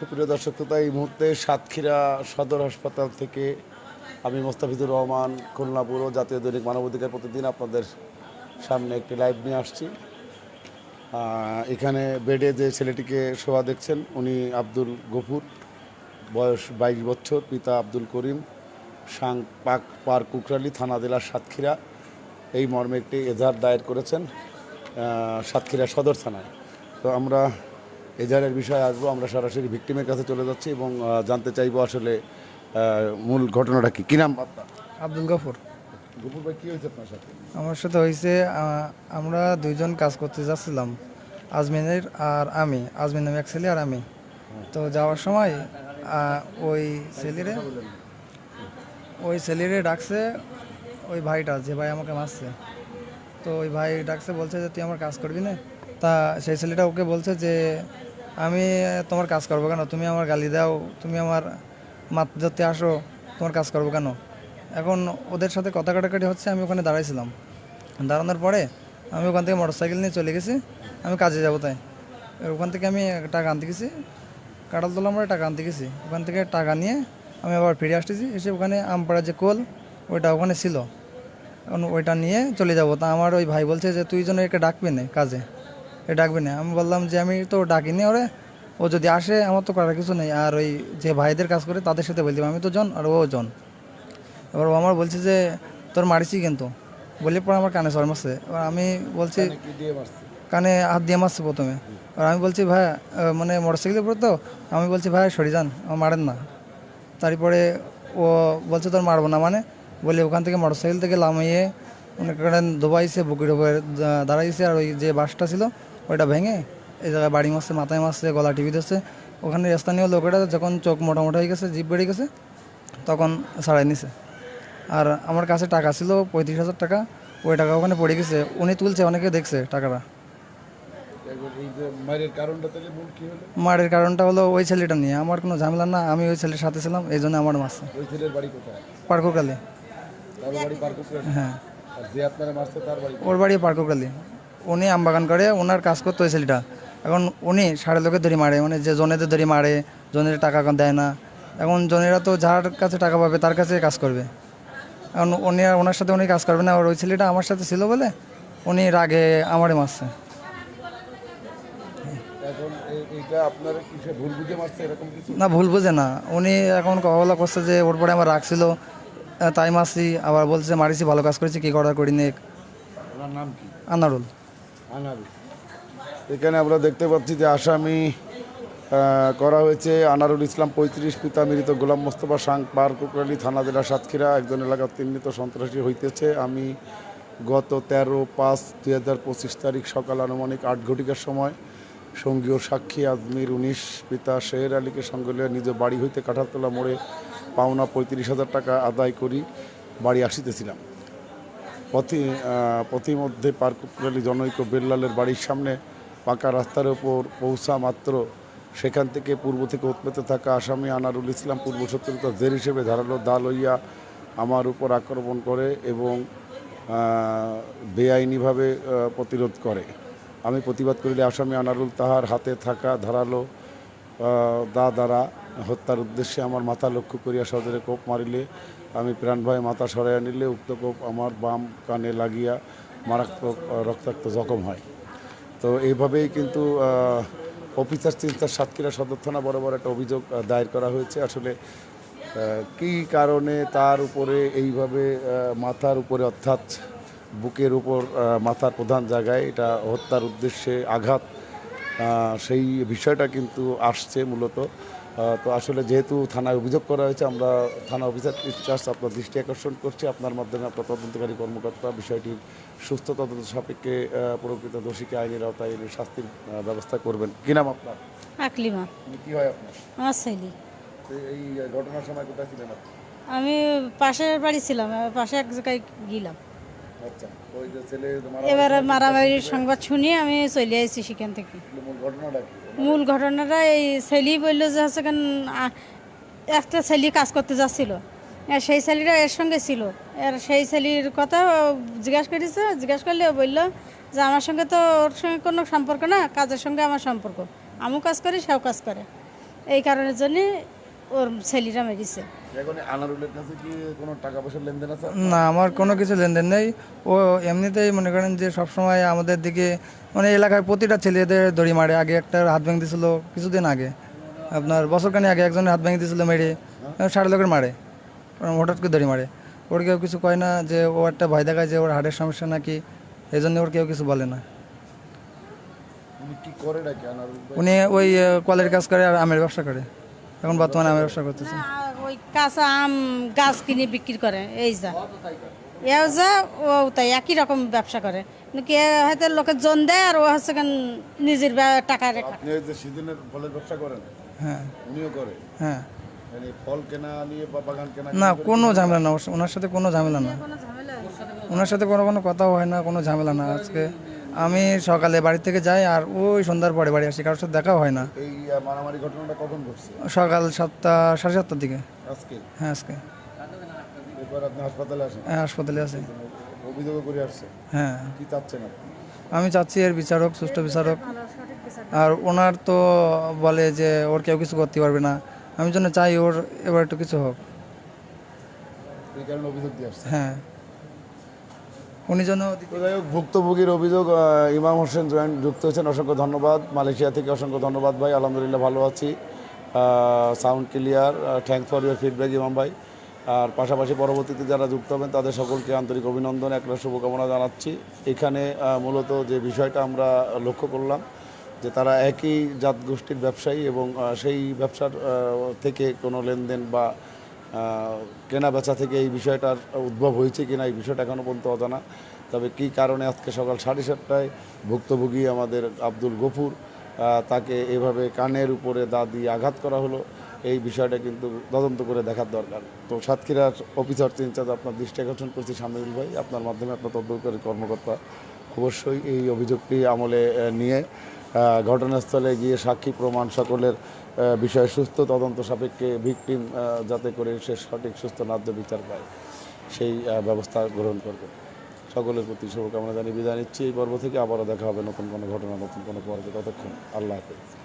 সুপ্রিয় দর্শক তো এই মুহূর্তে সাতক্ষীরা সদর হাসপাতাল থেকে আমি মোস্তাফিজুর রহমান খুলনা পুরো জাতীয় দৈনিক মানবাধিকার প্রতিদিন আপনাদের সামনে একটি লাইভ নিয়ে আসছি। এখানে বেডে যে ছেলেটিকে শোয়া দেখছেন, উনি আব্দুল গফুর, বয়স বাইশ বছর, পিতা আব্দুল করিম, সাং পাক পার কুকরালি থানা জেলার সাতক্ষীরা। এই মর্মে একটি এজাহার দায়ের করেছেন সাতক্ষীরা সদর থানায়। তো আমরা এজাহারের বিষয়ে আসব। আমরা সরাসরি ভিক্টিমের কাছে চলে যাচ্ছি এবং জানতে চাইব আসলে মূল ঘটনাটা কি? কি নাম আব্দুল গফুর। গফুর ভাই কি হয়েছে আপনার সাথে? আমার সাথে হয়েছে আমরা দুইজন কাজ করতে যাচ্ছিলাম আজমিনের আর আমি আজমিন নামে এক ছেলে আর আমি। তো যাওয়ার সময় ওই ছেলেরে ওই ছেলেরে ডাকছে ওই ভাইটা যে ভাই আমাকে মারছে। তো ওই ভাই ডাকছে বলছে যে তুই আমার কাজ করবি না? তা সেই ছেলেটা ওকে বলছে যে আমি তোমার কাজ করব কেন? তুমি আমার গালি দাও, তুমি আমার মাত ধরতে আসো, তোমার কাজ করব কেন? এখন ওদের সাথে কথা কাটাকাটি হচ্ছে, আমি ওখানে দাঁড়াইছিলাম। দাঁড়ানোর পরে আমি ওখান থেকে মোটরসাইকেল নিয়ে চলে গেছি, আমি কাজে যাব তাই। ওখান থেকে আমি টাকা আনতে গেছি কাটাল তোলা আমরা টাকা আনতে গেছি। ওখান থেকে টাকা নিয়ে আমি আবার ফিরে আসতেছি, এসে ওখানে আমপাড়ার যে কোল, ওইটা ওখানে ছিল। এখন ওইটা নিয়ে চলে যাব। তা আমার ওই ভাই বলছে যে, তুই যেন একে ডাকবি না কাজে। ডাকবি না। আমি বললাম যে আমি তো ডাকিনি ওরে। ও যদি আসে আমার তো করার কিছু নেই। আর ওই যে ভাইদের কাজ করে তাদের সাথে বলতে আমি তো জন আর ও জন। এবার ও আমার বলছে যে তোর মারিছি কিন্তু। বলে পরে আমার কানে সর মারছে। এবার আমি বলছি কানে হাত দিয়ে মারছে প্রথমে। আর আমি বলছি ভাই মানে মোটরসাইকেলের উপর তো? আমি বলছি ভাই সরি যান আমার মারেন না। তারপরে ও বলছে তোর মারবো না মানে? বলে ওখান থেকে মোটরসাইকেল থেকে লামিয়ে অনেক কারণ দোবাইছে বুকের উপরে দাঁড়াইছে। আর ওই যে বাসটা ছিল ওইটা ভেঙে এই জায়গায় বাড়ি মারছে মাথায় মারছে গলা টিভি দিচ্ছে। ওখানে স্থানীয় লোকেরা যখন চোখ মোটামোটা হয়ে গেছে জিপ বেড়ে গেছে তখন ছাড়াই নিছে। আর আমার কাছে টাকা ছিল পঁয়ত্রিশ হাজার টাকা ওই টাকা ওখানে পড়ে গেছে। উনি তুলছে অনেকে দেখছে টাকাটা। মারের কারণটা হলো? ওই ছেলেটা নিয়ে। আমার কোনো ঝামেলা না আমি ওই ছেলের সাথে ছিলাম এই জন্য আমার মারছে। কোথায়? পার্ককালি। হ্যাঁ। ওর বাড়ি পার্ককালি। উনি আমবাগান করে ওনার কাজ করতো ওই ছেলেটা এখন উনি সাড়ে লোকের ধরে মারে মানে যে জনেদের ধরে মারে জনের টাকা এখন দেয় না। এখন জনেরা তো যার কাছে টাকা পাবে তার কাছে কাজ করবে। এখন উনি আর ওনার সাথে উনি কাজ করবে না আর ওই ছেলেটা আমার সাথে ছিল বলে উনি রাগে আমারে মারছে। না ভুল বুঝে না। উনি এখন কথা বলা করছে যে ওর পরে আমার রাগ ছিল তাই মাসি আবার বলছে মারিছি ভালো কাজ করেছি কি করার করি নে। নাম কি? আনারুল আনারুল। এখানে আমরা দেখতে পাচ্ছি যে আসামি করা হয়েছে আনারুল ইসলাম পঁয়ত্রিশ, পিতা মৃত গোলাম মোস্তফা সাং পার কুকরালি থানা জেলা সাতক্ষীরা। একজন এলাকার চিহ্নিত সন্ত্রাসী হইতেছে। আমি গত তেরো পাঁচ দুই হাজার পঁচিশ তারিখ সকাল আনুমানিক আট ঘটিকার সময় সঙ্গীয় সাক্ষী আজমির উনিশ, পিতা শের আলীকে সঙ্গে লইয়া নিজ বাড়ি হইতে কাঠারতলা মোড়ে পাওনা পঁয়ত্রিশ হাজার টাকা আদায় করি, বাড়ি আসিতেছিলাম। পথে পথিমধ্যে পার্কুপুরালি জনৈক বেল্লালের বাড়ির সামনে পাকা রাস্তার ওপর পৌঁছা মাত্র। সেখান থেকে পূর্ব থেকে উৎপেতে থাকা আসামি আনারুল ইসলাম পূর্ব শত্রুতা জের হিসেবে ধারালো দা লইয়া আমার উপর আক্রমণ করে এবং বেআইনিভাবে প্রতিরোধ করে। আমি প্রতিবাদ করিলে আসামি আনারুল তাহার হাতে থাকা ধারালো দা দ্বারা হত্যার উদ্দেশ্যে আমার মাথা লক্ষ্য করিয়া সজরে কোপ মারিলে, আমি প্রাণ ভয়ে মাথা সরাইয়া নিলে উক্ত কোপ আমার বাম কানে লাগিয়া মারাত্মক রক্তাক্ত জখম হয়। তো এইভাবেই কিন্তু অফিসার চিন্তার সাতক্ষীরা সদর থানা বরাবর একটা অভিযোগ দায়ের করা হয়েছে। আসলে কী কারণে তার উপরে এইভাবে মাথার উপরে অর্থাৎ বুকের উপর মাথার প্রধান জায়গায় এটা হত্যার উদ্দেশ্যে আঘাত সেই বিষয়টা কিন্তু আসছে মূলত। তো আসলে যেহেতু থানায় অভিযোগ করা হয়েছে আমরা থানা অফিসার ইনচার্জ আপনার দৃষ্টি আকর্ষণ করছি। আপনার মাধ্যমে আপনার তদন্তকারী কর্মকর্তা বিষয়টির সুস্থ তদন্ত সাপেক্ষে প্রকৃত দোষীকে আইনের আওতায় এনে শাস্তির ব্যবস্থা করবেন। কি নাম আপনার? আকলিমা। কি হয় আপনার? আমার ছেলে। এই ঘটনার সময় কোথায় ছিলেন আমি পাশের বাড়ি ছিলাম পাশে এক জায়গায় গেলাম। আচ্ছা ওই যে ছেলে মারা এবারে মারামারির সংবাদ শুনিয়ে আমি চলে আসছি সেখান থেকে। ঘটনাটা কি? মূল ঘটনাটা এই ছেলি বলল যে হচ্ছে কেন একটা ছেলি কাজ করতে যাচ্ছিল। সেই ছেলিটা এর সঙ্গে ছিল। আর সেই ছেলির কথা জিজ্ঞাসা করেছে, জিজ্ঞাসা করলে বলল যে আমার সঙ্গে তো ওর সঙ্গে কোনো সম্পর্ক না, কাজের সঙ্গে আমার সম্পর্ক। আমিও কাজ করি, সেও কাজ করে। এই কারণের জন্যে ওর ছেলিরা মেরেছে এখন আনারুলের কাছে কি কোনো টাকা পয়সার লেনদেন আছে? না আমার কোনো কিছু লেনদেন নেই। ও এমনিতেই মনে করেন যে সবসময় আমাদের দিকে মানে এলাকার প্রতিটা ছেলেদের দড়ি মারে। আগে একটা হাত ভেঙে দিয়েছিল কিছুদিন আগে। আপনার বছরখানি আগে একজনের হাত ভেঙে দিয়েছিল মেরে ষাট লোকের মারে। হঠাৎ করে দড়ি মারে। ওর কেউ কিছু কয় না যে ও একটা ভয় দেখায় যে ওর হার্টের সমস্যা নাকি এই জন্য ওর কেউ কিছু বলে না। উনি কি করে নাকি আনারুল ভাই? উনি ওই কলের কাজ করে আর আমের ব্যবসা করে। এখন বর্তমানে আমের ব্যবসা করতেছে। ওই কাঁচা আম গাছ কিনে বিক্রি করে এই যা। এও যা ও তাই একই রকম ব্যবসা করে। এ হয়তো লোকের জন দেয় আর ও হচ্ছে কেন নিজের ব্যা- টাকা রেখা। যে সিজনের ফলের ব্যবসা করেন? হ্যাঁ। উনিও করে? হ্যাঁ। মানে না কোনো ঝামেলা না ওনার সাথে কোনো ঝামেলা না। ওনার সাথে কোনো কোনো কথাও হয় না কোনো ঝামেলা না। আজকে আমি সকালে বাড়ি থেকে যাই আর ওই সন্ধ্যার পরে বাড়ি আসি কারোর সাথে দেখাও হয় না। এই মারামারি ঘটনাটা কখন ঘটছে? সকাল সাতটা সাড়ে সাতটার দিকে। আজকে? হ্যাঁ আজকে। এরপর আপনি হাসপাতালে আসেন? হ্যাঁ হাসপাতালে আছে অভিযোগ করে আসছে? হ্যাঁ। কি চাচ্ছেন আপনি? আমি চাচ্ছি এর বিচারক সুষ্ঠু বিচারক। আর ওনার তো বলে যে ওর কেউ কিছু করতে পারবে না। আমি জন্য চাই ওর এবার একটু কিছু হোক। হ্যাঁ। উনি যেন ভুক্তভোগীর অভিযোগ ইমাম হোসেন জয়েন্ট যুক্ত হয়েছেন, অসংখ্য ধন্যবাদ। মালয়েশিয়া থেকে অসংখ্য ধন্যবাদ ভাই, আলহামদুলিল্লাহ ভালো আছি। Sound clear thanks for your feedback Imam ভাই। আর পাশাপাশি পরবর্তীতে যারা যুক্ত হবেন, তাদের সকলকে আন্তরিক অভিনন্দন একলা শুভকামনা জানাচ্ছি। এখানে মূলত যে বিষয়টা আমরা লক্ষ্য করলাম, যে তারা একই জাত গোষ্ঠীর ব্যবসায়ী এবং সেই ব্যবসার থেকে কোনো লেনদেন বা কেনা বেচা থেকে এই বিষয়টার উদ্ভব হয়েছে কিনা এই বিষয়টা এখনও পর্যন্ত অজানা। তবে কী কারণে আজকে সকাল সাড়ে সাতটায় ভুক্তভোগী আমাদের আব্দুল গফুর তাকে এভাবে কানের উপরে দা দিয়ে আঘাত করা হলো, এই বিষয়টা কিন্তু তদন্ত করে দেখার দরকার। তো সাতক্ষীরার অফিসার ইনচার্জ আপনার দৃষ্টি আকর্ষণ করছি শামিল ভাই, আপনার মাধ্যমে আপনার তদন্তকারী কর্মকর্তা অবশ্যই এই অভিযোগটি আমলে নিয়ে ঘটনাস্থলে গিয়ে সাক্ষী প্রমাণ সকলের বিষয়ে সুস্থ তদন্ত সাপেক্ষে ভিকটিম যাতে করে সে সঠিক সুস্থ ন্যায্য বিচার পায়, সেই ব্যবস্থা গ্রহণ করবে। সকলের প্রতি শুভকামনা জানিয়ে বিদায় নিচ্ছি। এই পর্ব থেকে আবারও দেখা হবে নতুন কোনো ঘটনা, নতুন কোনো পর্বে। ততক্ষণ আল্লাহ হাফেজ।